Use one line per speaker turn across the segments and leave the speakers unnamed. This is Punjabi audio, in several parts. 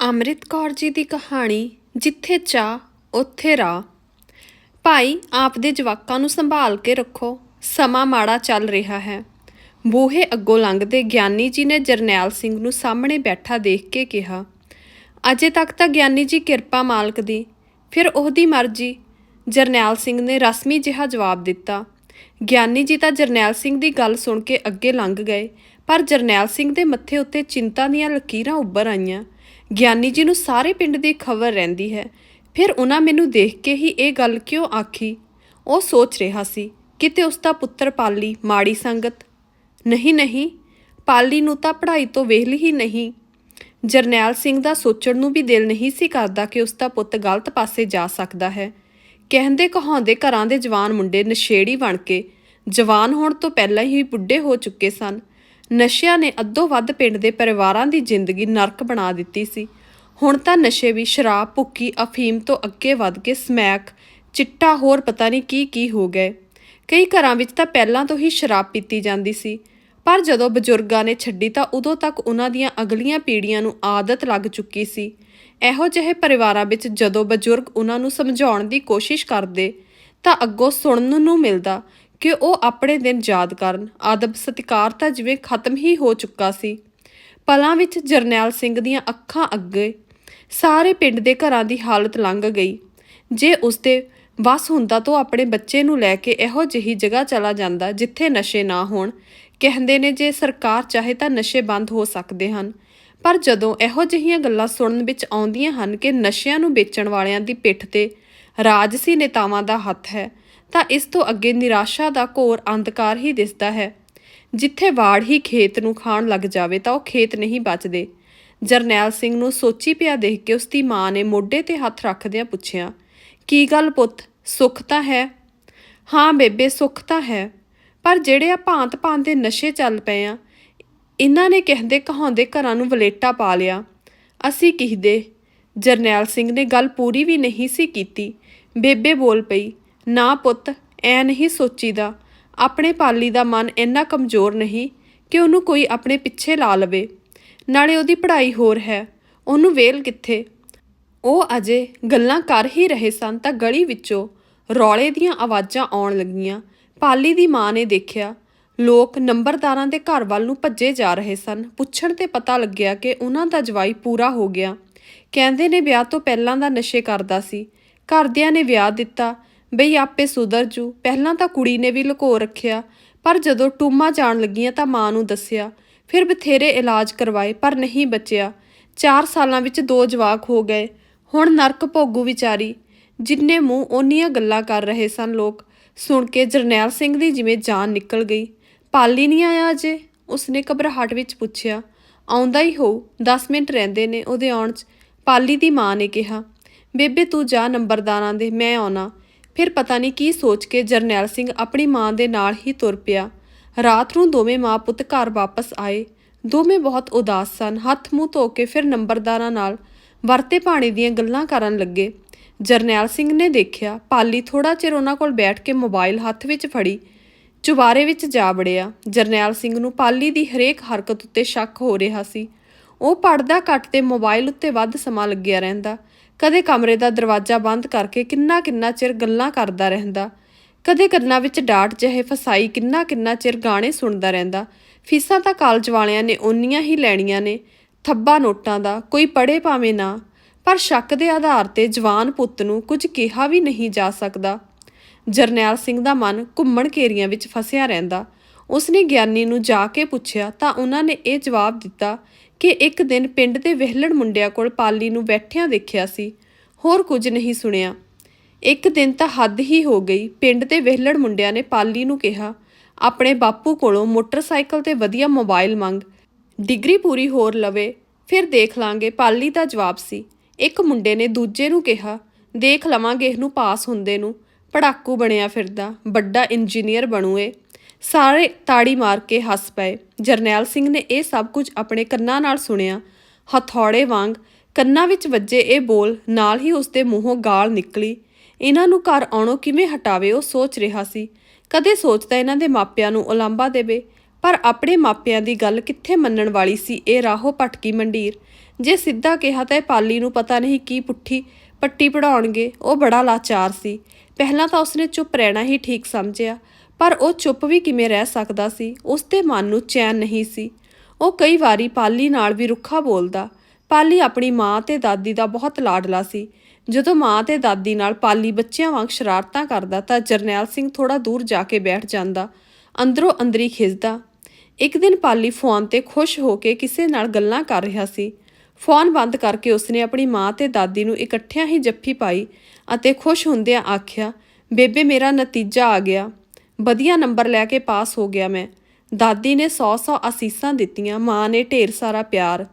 ਅੰਮ੍ਰਿਤ ਕੌਰ ਜੀ ਦੀ ਕਹਾਣੀ, ਜਿੱਥੇ ਚਾਹ, ਉੱਥੇ ਰਾਹ। ਭਾਈ, ਆਪ ਦੇ ਜਵਾਕਾਂ ਨੂੰ ਸੰਭਾਲ ਕੇ ਰੱਖੋ, ਸਮਾਂ ਮਾੜਾ ਚੱਲ ਰਿਹਾ ਹੈ। ਬੂਹੇ ਅੱਗੋਂ ਲੰਘਦੇ ਗਿਆਨੀ ਜੀ ਨੇ ਜਰਨੈਲ ਸਿੰਘ ਨੂੰ ਸਾਹਮਣੇ ਬੈਠਾ ਦੇਖ ਕੇ ਕਿਹਾ, ਅਜੇ ਤੱਕ ਤਾਂ ਗਿਆਨੀ ਜੀ ਕਿਰਪਾ ਮਾਲਕ ਦੀ। ਫਿਰ ਉਹਦੀ ਮਰਜ਼ੀ। ਜਰਨੈਲ ਸਿੰਘ ਨੇ ਰਸਮੀ ਜਿਹਾ ਜਵਾਬ ਦਿੱਤਾ। ਗਿਆਨੀ ਜੀ ਤਾਂ ਜਰਨੈਲ ਸਿੰਘ ਦੀ ਗੱਲ ਸੁਣ ਕੇ ਅੱਗੇ ਲੰਘ ਗਏ, ਪਰ ਜਰਨੈਲ ਸਿੰਘ ਦੇ ਮੱਥੇ ਉੱਤੇ ਚਿੰਤਾ ਦੀਆਂ ਲਕੀਰਾਂ ਉੱਭਰ ਆਈਆਂ। ਗਿਆਨੀ ਜੀ ਨੂੰ ਸਾਰੇ ਪਿੰਡ ਦੀ ਖਬਰ ਰਹਿੰਦੀ ਹੈ। ਫਿਰ ਉਹਨਾਂ ਮੈਨੂੰ ਦੇਖ ਕੇ ਹੀ ਇਹ ਗੱਲ ਕਿਉਂ ਆਖੀ? ਉਹ ਸੋਚ ਰਿਹਾ ਸੀ, ਕਿਤੇ ਉਸ ਦਾ ਪੁੱਤਰ ਪਾਲੀ, ਮਾੜੀ ਸੰਗਤ। ਨਹੀਂ ਨਹੀਂ, ਪਾਲੀ ਨੂੰ ਤਾਂ ਪੜ੍ਹਾਈ ਤੋਂ ਵਿਹਲ ਹੀ ਨਹੀਂ। ਜਰਨੈਲ ਸਿੰਘ ਦਾ ਸੋਚਣ ਨੂੰ ਵੀ ਦਿਲ ਨਹੀਂ ਸੀ ਕਰਦਾ ਕਿ ਉਸ ਦਾ ਪੁੱਤ ਗਲਤ ਪਾਸੇ ਜਾ ਸਕਦਾ ਹੈ। ਕਹਿੰਦੇ ਕਹਾਉਂਦੇ ਘਰਾਂ ਦੇ ਜਵਾਨ ਮੁੰਡੇ ਨਸ਼ੇੜੀ ਬਣ ਕੇ, ਜਵਾਨ ਹੋਣ ਤੋਂ ਪਹਿਲਾਂ ਹੀ ਬੁੱਢੇ ਹੋ ਚੁੱਕੇ ਸਨ। ਨਸ਼ਿਆਂ ਨੇ ਅੱਧੋ ਵੱਧ ਪਿੰਡ ਦੇ ਪਰਿਵਾਰਾਂ ਦੀ ਜ਼ਿੰਦਗੀ ਨਰਕ ਬਣਾ ਦਿੱਤੀ ਸੀ। ਹੁਣ ਤਾਂ ਨਸ਼ੇ ਵੀ ਸ਼ਰਾਬ ਭੁੱਕੀ ਅਫੀਮ ਤੋਂ ਅੱਗੇ ਵੱਧ ਕੇ ਸਮੈਕ, ਚਿੱਟਾ, ਹੋਰ ਪਤਾ ਨਹੀਂ ਕੀ ਕੀ ਹੋ ਗਏ। ਕਈ ਘਰਾਂ ਵਿੱਚ ਤਾਂ ਪਹਿਲਾਂ ਤੋਂ ਹੀ ਸ਼ਰਾਬ ਪੀਤੀ ਜਾਂਦੀ ਸੀ, ਪਰ ਜਦੋਂ ਬਜ਼ੁਰਗਾਂ ਨੇ ਛੱਡੀ ਤਾਂ ਉਦੋਂ ਤੱਕ ਉਹਨਾਂ ਦੀਆਂ ਅਗਲੀਆਂ ਪੀੜ੍ਹੀਆਂ ਨੂੰ ਆਦਤ ਲੱਗ ਚੁੱਕੀ ਸੀ। ਇਹੋ ਜਿਹੇ ਪਰਿਵਾਰਾਂ ਵਿੱਚ ਜਦੋਂ ਬਜ਼ੁਰਗ ਉਹਨਾਂ ਨੂੰ ਸਮਝਾਉਣ ਦੀ ਕੋਸ਼ਿਸ਼ ਕਰਦੇ, ਤਾਂ ਅੱਗੋਂ ਸੁਣਨ ਨੂੰ ਮਿਲਦਾ ਕਿ ਉਹ ਆਪਣੇ ਦਿਨ ਯਾਦ ਕਰਨ। ਆਦਬ ਸਤਿਕਾਰ ਤਾਂ ਜਿਵੇਂ ਖਤਮ ਹੀ ਹੋ ਚੁੱਕਾ ਸੀ। ਪਲਾਂ ਵਿੱਚ ਜਰਨੈਲ ਸਿੰਘ ਦੀਆਂ ਅੱਖਾਂ ਅੱਗੇ ਸਾਰੇ ਪਿੰਡ ਦੇ ਘਰਾਂ ਦੀ ਹਾਲਤ ਲੰਘ ਗਈ। ਜੇ ਉਸਦੇ ਵਸ ਹੁੰਦਾ ਤਾਂ ਉਹ ਆਪਣੇ ਬੱਚੇ ਨੂੰ ਲੈ ਕੇ ਇਹੋ ਜਿਹੀ ਜਗ੍ਹਾ ਚਲਾ ਜਾਂਦਾ ਜਿੱਥੇ ਨਸ਼ੇ ਨਾ ਹੋਣ। ਕਹਿੰਦੇ ਨੇ ਜੇ ਸਰਕਾਰ ਚਾਹੇ ਤਾਂ ਨਸ਼ੇ ਬੰਦ ਹੋ ਸਕਦੇ ਹਨ। ਪਰ ਜਦੋਂ ਇਹੋ ਜਿਹੀਆਂ ਗੱਲਾਂ ਸੁਣਨ ਵਿੱਚ ਆਉਂਦੀਆਂ ਹਨ ਕਿ ਨਸ਼ਿਆਂ ਨੂੰ ਵੇਚਣ ਵਾਲਿਆਂ ਦੀ ਪਿੱਠ ਤੇ ਰਾਜਸੀ ਨੇਤਾਵਾਂ ਦਾ ਹੱਥ ਹੈ ਤਾਂ ਇਸ ਤੋਂ ਅੱਗੇ ਨਿਰਾਸ਼ਾ ਦਾ ਘੋਰ ਅੰਧਕਾਰ ਹੀ ਦਿਸਦਾ ਹੈ। ਜਿੱਥੇ ਵਾੜ ਹੀ ਖੇਤ ਨੂੰ ਖਾਣ ਲੱਗ ਜਾਵੇ ਤਾਂ ਉਹ ਖੇਤ ਨਹੀਂ ਬਚਦੇ। ਜਰਨੈਲ ਸਿੰਘ ਨੂੰ ਸੋਚੀ ਪਿਆ ਦੇਖ ਕੇ ਉਸ ਦੀ ਮਾਂ ਨੇ ਮੋਢੇ ਤੇ ਹੱਥ ਰੱਖਦਿਆਂ ਪੁੱਛਿਆ, ਕੀ ਗੱਲ ਪੁੱਤ, ਸੁੱਖ ਤਾਂ ਹੈ? ਹਾਂ ਬੇਬੇ, ਸੁੱਖ ਤਾਂ ਹੈ, ਪਰ ਜਿਹੜੇ ਆ ਭਾਂਤ ਭਾਂਤ ਦੇ ਨਸ਼ੇ ਚੱਲ ਪਏ ਆ, ਇਹਨਾਂ ਨੇ ਕਹਿੰਦੇ ਕਹਾਉਂਦੇ ਘਰਾਂ ਨੂੰ ਵਲੇਟਾ ਪਾ ਲਿਆ। ਅਸੀਂ ਕਿਹਦੇ ਜਰਨੈਲ ਸਿੰਘ ਨੇ ਗੱਲ ਪੂਰੀ ਵੀ ਨਹੀਂ ਸੀ ਕੀਤੀ। ਬੇਬੇ ਬੋਲ ਪਈ ਨਾ ਪੁੱਤ, ਐ ਨਹੀਂ ਸੋਚੀਦਾ। ਆਪਣੇ ਪਾਲੀ ਦਾ ਮਨ ਇੰਨਾ ਕਮਜ਼ੋਰ ਨਹੀਂ ਕਿ ਉਹਨੂੰ ਕੋਈ ਆਪਣੇ ਪਿੱਛੇ ਲਾ ਲਵੇ। ਨਾਲੇ ਉਹਦੀ ਪੜ੍ਹਾਈ ਹੋਰ ਹੈ। ਉਹਨੂੰ ਵੇਲ ਕਿੱਥੇ? ਉਹ ਅਜੇ ਗੱਲਾਂ ਕਰ ਹੀ ਰਹੇ ਸਨ ਤਾਂ ਗਲੀ ਵਿੱਚੋਂ ਰੌਲੇ ਦੀਆਂ ਆਵਾਜ਼ਾਂ ਆਉਣ ਲੱਗੀਆਂ। ਪਾਲੀ ਦੀ ਮਾਂ ਨੇ ਦੇਖਿਆ, ਲੋਕ ਨੰਬਰਦਾਰਾਂ ਦੇ ਘਰ ਵੱਲ ਨੂੰ ਭੱਜੇ ਜਾ ਰਹੇ ਸਨ। ਪੁੱਛਣ ਤੇ ਪਤਾ ਲੱਗਿਆ ਕਿ ਉਹਨਾਂ ਦਾ ਜਵਾਈ ਪੂਰਾ ਹੋ ਗਿਆ। ਕਹਿੰਦੇ ਨੇ ਵਿਆਹ ਤੋਂ ਪਹਿਲਾਂ ਦਾ ਨਸ਼ੇ ਕਰਦਾ ਸੀ। ਘਰਦਿਆਂ ਨੇ ਵਿਆਹ ਦਿੱਤਾ। ਬਈ ਆਪੇ ਸੁਧਰ ਜੂ। ਪਹਿਲਾਂ ਤਾਂ ਕੁੜੀ ਨੇ ਵੀ ਲੁਕੋ ਰੱਖਿਆ, ਪਰ ਜਦੋਂ ਟੂਮਾ ਜਾਣ ਲੱਗੀਆਂ ਤਾਂ ਮਾਂ ਨੂੰ ਦੱਸਿਆ। ਫਿਰ ਬਥੇਰੇ ਇਲਾਜ ਕਰਵਾਏ, ਪਰ ਨਹੀਂ ਬਚਿਆ। 4 ਸਾਲਾਂ ਵਿੱਚ ਦੋ ਜਵਾਕ ਹੋ ਗਏ। ਹੁਣ ਨਰਕ ਭੋਗੂ ਵਿਚਾਰੀ। ਜਿੰਨੇ ਮੂੰਹ ਓਨੀਆਂ ਗੱਲਾਂ ਕਰ ਰਹੇ ਸਨ ਲੋਕ। ਸੁਣ ਕੇ ਜਰਨੈਲ ਸਿੰਘ ਦੀ ਜਿਵੇਂ ਜਾਨ ਨਿਕਲ ਗਈ। ਪਾਲੀ ਨਹੀਂ ਆਇਆ ਅਜੇ? ਉਸਨੇ ਘਬਰਾਹਟ ਵਿੱਚ ਪੁੱਛਿਆ। ਆਉਂਦਾ ਹੀ ਹੋ 10 ਮਿੰਟ ਰਹਿੰਦੇ ਨੇ ਉਹਦੇ ਆਉਣ 'ਚ। ਪਾਲੀ ਦੀ ਮਾਂ ਨੇ ਕਿਹਾ, ਬੇਬੇ ਤੂੰ ਜਾ ਨੰਬਰਦਾਰਾਂ ਦੇ, ਮੈਂ ਆਉਣਾ। ਫਿਰ ਪਤਾ ਨਹੀਂ ਕੀ ਸੋਚ ਕੇ ਜਰਨੈਲ ਸਿੰਘ ਆਪਣੀ ਮਾਂ ਦੇ ਨਾਲ ਹੀ ਤੁਰ ਪਿਆ। ਰਾਤ ਨੂੰ ਦੋਵੇਂ ਮਾਂ ਪੁੱਤ ਘਰ ਵਾਪਸ ਆਏ। ਦੋਵੇਂ ਬਹੁਤ ਉਦਾਸ ਸਨ। ਹੱਥ ਮੂੰਹ ਧੋ ਕੇ ਫਿਰ ਨੰਬਰਦਾਰਾਂ ਨਾਲ ਵਰਤੇ ਪਾਣੀ ਦੀਆਂ ਗੱਲਾਂ ਕਰਨ ਲੱਗੇ। ਜਰਨੈਲ ਸਿੰਘ ਨੇ ਦੇਖਿਆ, ਪਾਲੀ ਥੋੜਾ ਚਿਰ ਉਹਨਾਂ ਕੋਲ ਬੈਠ ਕੇ ਮੋਬਾਈਲ ਹੱਥ ਵਿੱਚ ਫੜੀ, ਚੁਬਾਰੇ ਵਿੱਚ ਜਾ ਵੜਿਆ। ਜਰਨੈਲ ਸਿੰਘ ਨੂੰ ਪਾਲੀ ਦੀ ਹਰੇਕ ਹਰਕਤ ਉੱਤੇ ਸ਼ੱਕ ਹੋ ਰਿਹਾ ਸੀ। ਉਹ ਪੜਦਾ ਘੱਟ ਤੇ ਮੋਬਾਈਲ ਉੱਤੇ ਵੱਧ ਸਮਾਂ ਲੱਗਿਆ ਰਹਿੰਦਾ। ਕਦੇ ਕਮਰੇ ਦਾ ਦਰਵਾਜ਼ਾ ਬੰਦ ਕਰਕੇ ਕਿੰਨਾ ਕਿੰਨਾ ਚਿਰ ਗੱਲਾਂ ਕਰਦਾ ਰਹਿੰਦਾ। ਕਦੇ ਕੰਨਾਂ ਵਿੱਚ ਡਾਟ ਜਿਹੇ ਫਸਾਈ ਕਿੰਨਾ ਕਿੰਨਾ ਚਿਰ ਗਾਣੇ ਸੁਣਦਾ ਰਹਿੰਦਾ। ਫੀਸਾਂ ਤਾਂ ਕਾਲਜ ਵਾਲਿਆਂ ਨੇ ਓਨੀਆਂ ਹੀ ਲੈਣੀਆਂ ਨੇ, ਥੱਬਾ ਨੋਟਾਂ ਦਾ, ਕੋਈ ਪੜੇ ਭਾਵੇਂ ਨਾ। ਪਰ ਸ਼ੱਕ ਦੇ ਆਧਾਰ ਤੇ ਜਵਾਨ ਪੁੱਤ ਨੂੰ ਕੁਝ ਕਿਹਾ ਵੀ ਨਹੀਂ ਜਾ ਸਕਦਾ। ਜਰਨੈਲ ਸਿੰਘ ਦਾ ਮਨ ਘੁੰਮਣ ਘੇਰੀਆਂ ਵਿੱਚ ਫਸਿਆ ਰਹਿੰਦਾ। ਉਸਨੇ ਗਿਆਨੀ ਨੂੰ ਜਾ ਕੇ ਪੁੱਛਿਆ ਤਾਂ ਉਹਨਾਂ ਨੇ ਇਹ ਜਵਾਬ ਦਿੱਤਾ ਕਿ ਇੱਕ ਦਿਨ ਪਿੰਡ ਦੇ ਵਿਹਲੜ ਮੁੰਡਿਆਂ ਕੋਲ ਪਾਲੀ ਨੂੰ ਬੈਠਿਆਂ ਦੇਖਿਆ ਸੀ। ਹੋਰ ਕੁਝ ਨਹੀਂ ਸੁਣਿਆ। ਇੱਕ ਦਿਨ ਤਾਂ ਹੱਦ ਹੀ ਹੋ ਗਈ। ਪਿੰਡ ਦੇ ਵਿਹਲੜ ਮੁੰਡਿਆਂ ਨੇ ਪਾਲੀ ਨੂੰ ਕਿਹਾ, ਆਪਣੇ ਬਾਪੂ ਕੋਲੋਂ ਮੋਟਰਸਾਈਕਲ ਤੇ ਵਧੀਆ ਮੋਬਾਈਲ ਮੰਗ। ਡਿਗਰੀ ਪੂਰੀ ਹੋਰ ਲਵੇ, ਫਿਰ ਦੇਖ ਲਾਂਗੇ। ਪਾਲੀ ਦਾ ਜਵਾਬ ਸੀ। ਇੱਕ ਮੁੰਡੇ ਨੇ ਦੂਜੇ ਨੂੰ ਕਿਹਾ, ਦੇਖ ਲਵਾਂਗੇ ਇਹਨੂੰ ਪਾਸ ਹੁੰਦੇ ਨੂੰ। ਪੜਾਕੂ ਬਣਿਆ ਫਿਰਦਾ, ਵੱਡਾ ਇੰਜੀਨੀਅਰ ਬਣੂਏ ਸਾਰੇ ਤਾੜੀ ਮਾਰ ਕੇ ਹੱਸ ਪਏ। ਜਰਨੈਲ ਸਿੰਘ ਨੇ ਇਹ ਸਭ ਕੁਝ ਆਪਣੇ ਕੰਨਾਂ ਨਾਲ ਸੁਣਿਆ। ਹਥੌੜੇ ਵਾਂਗ ਕੰਨਾਂ ਵਿੱਚ ਵੱਜੇ ਇਹ ਬੋਲ ਨਾਲ ਹੀ ਉਸਦੇ ਮੂੰਹੋਂ ਗਾਲ ਨਿਕਲੀ। ਇਹਨਾਂ ਨੂੰ ਘਰ ਆਉਣੋਂ ਕਿਵੇਂ ਹਟਾਵੇ ਉਹ ਸੋਚ ਰਿਹਾ ਸੀ। ਕਦੇ ਸੋਚਦਾ ਇਹਨਾਂ ਦੇ ਮਾਪਿਆਂ ਨੂੰ ਉਲਾਂਭਾ ਦੇਵੇ, ਪਰ ਆਪਣੇ ਮਾਪਿਆਂ ਦੀ ਗੱਲ ਕਿੱਥੇ ਮੰਨਣ ਵਾਲੀ ਸੀ ਇਹ ਰਾਹੋ ਭਟਕੀ ਮੰਡੀਰ। ਜੇ ਸਿੱਧਾ ਕਿਹਾ ਤਾਂ ਇਹ ਪਾਲੀ ਨੂੰ ਪਤਾ ਨਹੀਂ ਕੀ ਪੁੱਠੀ ਪੱਟੀ ਪੜਾਉਣਗੇ ਉਹ ਬੜਾ ਲਾਚਾਰ ਸੀ। ਪਹਿਲਾਂ ਤਾਂ ਉਸਨੇ ਚੁੱਪ ਰਹਿਣਾ ਹੀ ਠੀਕ ਸਮਝਿਆ। ਪਰ ਉਹ ਚੁੱਪ ਵੀ ਕਿਵੇਂ ਰਹਿ ਸਕਦਾ ਸੀ? ਉਸ ਦੇ ਮਨ ਨੂੰ ਚੈਨ ਨਹੀਂ ਸੀ। ਉਹ ਕਈ ਵਾਰੀ ਪਾਲੀ ਨਾਲ ਵੀ ਰੁੱਖਾ ਬੋਲਦਾ। ਪਾਲੀ ਆਪਣੀ ਮਾਂ ਤੇ ਦਾਦੀ ਦਾ ਬਹੁਤ ਲਾਡਲਾ ਸੀ। ਜਦੋਂ ਮਾਂ ਤੇ ਦਾਦੀ ਨਾਲ ਪਾਲੀ ਬੱਚਿਆਂ ਵਾਂਗ ਸ਼ਰਾਰਤਾਂ ਕਰਦਾ ਤਾਂ ਜਰਨੈਲ ਸਿੰਘ ਥੋੜਾ ਦੂਰ ਜਾ ਕੇ ਬੈਠ ਜਾਂਦਾ। ਅੰਦਰੋਂ ਅੰਦਰੀ ਖਿੱਚਦਾ ਇੱਕ ਦਿਨ ਪਾਲੀ ਫੋਨ ਤੇ ਖੁਸ਼ ਹੋ ਕੇ ਕਿਸੇ ਨਾਲ ਗੱਲਾਂ ਕਰ ਰਿਹਾ ਸੀ। ਫੋਨ ਬੰਦ ਕਰਕੇ ਉਸਨੇ ਆਪਣੀ ਮਾਂ ਤੇ ਦਾਦੀ ਨੂੰ ਇਕੱਠਿਆਂ ਹੀ ਜੱਫੀ ਪਾਈ ਅਤੇ ਖੁਸ਼ ਹੁੰਦਿਆਂ ਆਖਿਆ, ਬੇਬੇ, ਮੇਰਾ ਨਤੀਜਾ ਆ ਗਿਆ। ਵਧੀਆ ਨੰਬਰ ਲੈ ਕੇ ਪਾਸ ਹੋ ਗਿਆ ਮੈਂ। ਦਾਦੀ ਨੇ ਸੌ ਸੌ ਅਸੀਸਾਂ ਦਿੱਤੀਆਂ, ਮਾਂ ਨੇ ਢੇਰ ਸਾਰਾ ਪਿਆਰ।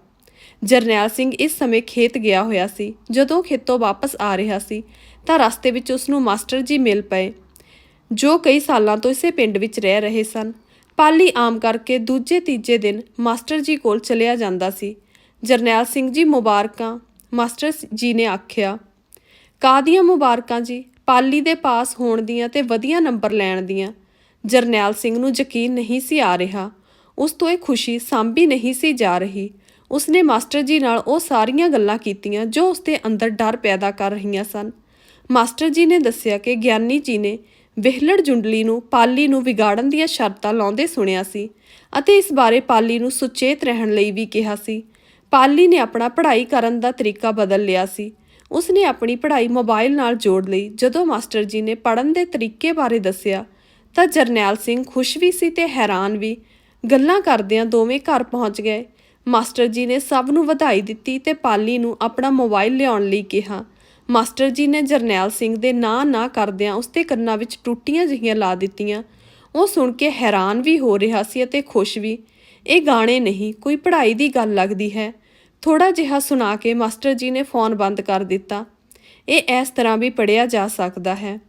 ਜਰਨੈਲ ਸਿੰਘ ਇਸ ਸਮੇਂ ਖੇਤ ਗਿਆ ਹੋਇਆ ਸੀ। ਜਦੋਂ ਖੇਤੋਂ ਵਾਪਸ ਆ ਰਿਹਾ ਸੀ, ਤਾਂ ਰਸਤੇ ਵਿੱਚ ਉਸ ਨੂੰ ਮਾਸਟਰ ਜੀ ਮਿਲ ਪਏ, ਜੋ ਕਈ ਸਾਲਾਂ ਤੋਂ ਇਸੇ ਪਿੰਡ ਵਿੱਚ ਰਹਿ ਰਹੇ ਸਨ। ਪਾਲੀ ਆਮ ਕਰਕੇ ਦੂਜੇ ਤੀਜੇ ਦਿਨ ਮਾਸਟਰ ਜੀ ਕੋਲ ਚਲਿਆ ਜਾਂਦਾ ਸੀ। ਜਰਨੈਲ ਸਿੰਘ ਜੀ ਮੁਬਾਰਕਾਂ, ਮਾਸਟਰ ਜੀ ਨੇ ਆਖਿਆ। ਕਾਦੀਆਂ ਮੁਬਾਰਕਾਂ ਜੀ? ਪਾਲੀ ਦੇ ਪਾਸ ਹੋਣ ਦੀਆਂ ਤੇ ਵਧੀਆ ਨੰਬਰ ਲੈਣ ਦੀਆਂ। ਜਰਨੈਲ ਸਿੰਘ ਨੂੰ ਯਕੀਨ ਨਹੀਂ ਸੀ ਆ ਰਿਹਾ। ਉਸ ਤੋਂ ਇਹ ਖੁਸ਼ੀ ਸਾਂਭੀ ਨਹੀਂ ਸੀ ਜਾ ਰਹੀ। ਉਸਨੇ ਮਾਸਟਰ ਜੀ ਨਾਲ ਉਹ ਸਾਰੀਆਂ ਗੱਲਾਂ ਕੀਤੀਆਂ ਜੋ ਉਸਦੇ ਅੰਦਰ ਡਰ ਪੈਦਾ ਕਰ ਰਹੀਆਂ ਸਨ। ਮਾਸਟਰ ਜੀ ਨੇ ਦੱਸਿਆ ਕਿ ਗਿਆਨੀ ਜੀ ਨੇ ਵਿਹਲੜ ਜੁੰਡਲੀ ਨੂੰ ਪਾਲੀ ਨੂੰ ਵਿਗਾੜਨ ਦੀਆਂ ਸ਼ਰਤਾਂ ਲਾਉਂਦੇ ਸੁਣਿਆ ਸੀ ਅਤੇ ਇਸ ਬਾਰੇ ਪਾਲੀ ਨੂੰ ਸੁਚੇਤ ਰਹਿਣ ਲਈ ਵੀ ਕਿਹਾ ਸੀ। ਪਾਲੀ ਨੇ ਆਪਣਾ ਪੜ੍ਹਾਈ ਕਰਨ ਦਾ ਤਰੀਕਾ ਬਦਲ ਲਿਆ ਸੀ। ਉਸਨੇ ਆਪਣੀ ਪੜ੍ਹਾਈ ਮੋਬਾਈਲ ਨਾਲ ਜੋੜ ਲਈ। ਜਦੋਂ ਮਾਸਟਰ ਜੀ ਨੇ ਪੜ੍ਹਨ ਦੇ ਤਰੀਕੇ ਬਾਰੇ ਦੱਸਿਆ, ਤਾਂ ਜਰਨੈਲ ਸਿੰਘ ਖੁਸ਼ ਵੀ ਸੀ ਤੇ ਹੈਰਾਨ ਵੀ। ਗੱਲਾਂ ਕਰਦਿਆਂ ਦੋਵੇਂ ਘਰ ਪਹੁੰਚ ਗਏ। ਮਾਸਟਰ ਜੀ ਨੇ ਸਭ ਨੂੰ ਵਧਾਈ ਦਿੱਤੀ ਤੇ ਪਾਲੀ ਨੂੰ ਆਪਣਾ ਮੋਬਾਈਲ ਲਿਆਉਣ ਲਈ ਕਿਹਾ। ਮਾਸਟਰ ਜੀ ਨੇ ਜਰਨੈਲ ਸਿੰਘ ਦੇ ਨਾਂ ਨਾ ਕਰਦਿਆਂ ਉਸਦੇ ਕੰਨਾਂ ਵਿੱਚ ਟੁੱਟੀਆਂ ਜਿਹੀਆਂ ਲਾ ਦਿੱਤੀਆਂ। ਉਹ ਸੁਣ ਕੇ ਹੈਰਾਨ ਵੀ ਹੋ ਰਿਹਾ ਸੀ ਅਤੇ ਖੁਸ਼ ਵੀ। ਇਹ ਗਾਣੇ ਨਹੀਂ, ਕੋਈ ਪੜ੍ਹਾਈ ਦੀ ਗੱਲ ਲੱਗਦੀ ਹੈ। ਥੋੜਾ ਜਿਹਾ ਸੁਣਾ ਕੇ ਮਾਸਟਰ ਜੀ ਨੇ ਫੋਨ ਬੰਦ ਕਰ ਦਿੱਤਾ। ਇਹ ਇਸ ਤਰ੍ਹਾਂ ਵੀ ਪੜਿਆ ਜਾ ਸਕਦਾ ਹੈ।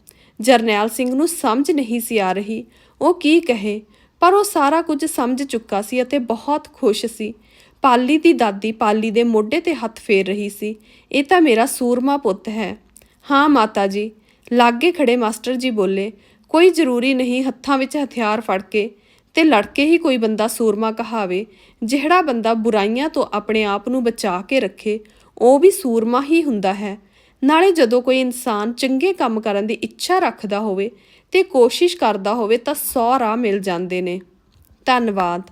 ਜਰਨੈਲ ਸਿੰਘ ਨੂੰ ਸਮਝ ਨਹੀਂ ਸੀ ਆ ਰਹੀ। ਉਹ ਕੀ ਕਹੇ? ਪਰ ਉਹ ਸਾਰਾ ਕੁਝ ਸਮਝ ਚੁੱਕਾ ਸੀ ਅਤੇ ਬਹੁਤ ਖੁਸ਼ ਸੀ। ਪਾਲੀ ਦੀ ਦਾਦੀ ਪਾਲੀ ਦੇ ਮੋਢੇ ਤੇ ਹੱਥ ਫੇਰ ਰਹੀ ਸੀ। ਇਹ ਤਾਂ ਮੇਰਾ ਸੂਰਮਾ ਪੁੱਤ ਹੈ। ਹਾਂ ਮਾਤਾ ਜੀ, ਲਾਗੇ ਖੜੇ ਮਾਸਟਰ ਜੀ ਬੋਲੇ, ਕੋਈ ਜ਼ਰੂਰੀ ਨਹੀਂ ਹੱਥਾਂ ਵਿੱਚ ਹਥਿਆਰ ਫੜ ਕੇ। ਤੇ ਲੜਕੇ ਹੀ ਕੋਈ ਬੰਦਾ ਸੂਰਮਾ ਕਹਾਵੇ, ਜਿਹੜਾ ਬੰਦਾ ਬੁਰਾਈਆਂ ਤੋਂ ਆਪਣੇ ਆਪ ਨੂੰ ਬਚਾ ਕੇ ਰੱਖੇ, ਉਹ ਵੀ ਸੂਰਮਾ ਹੀ ਹੁੰਦਾ ਹੈ। ਨਾਲੇ ਜਦੋਂ ਕੋਈ ਇਨਸਾਨ ਚੰਗੇ ਕੰਮ ਕਰਨ ਦੀ ਇੱਛਾ ਰੱਖਦਾ ਹੋਵੇ ਤੇ ਕੋਸ਼ਿਸ਼ ਕਰਦਾ ਹੋਵੇ ਤਾਂ 100 ਰਾਹ ਮਿਲ ਜਾਂਦੇ ਨੇ। ਧੰਨਵਾਦ।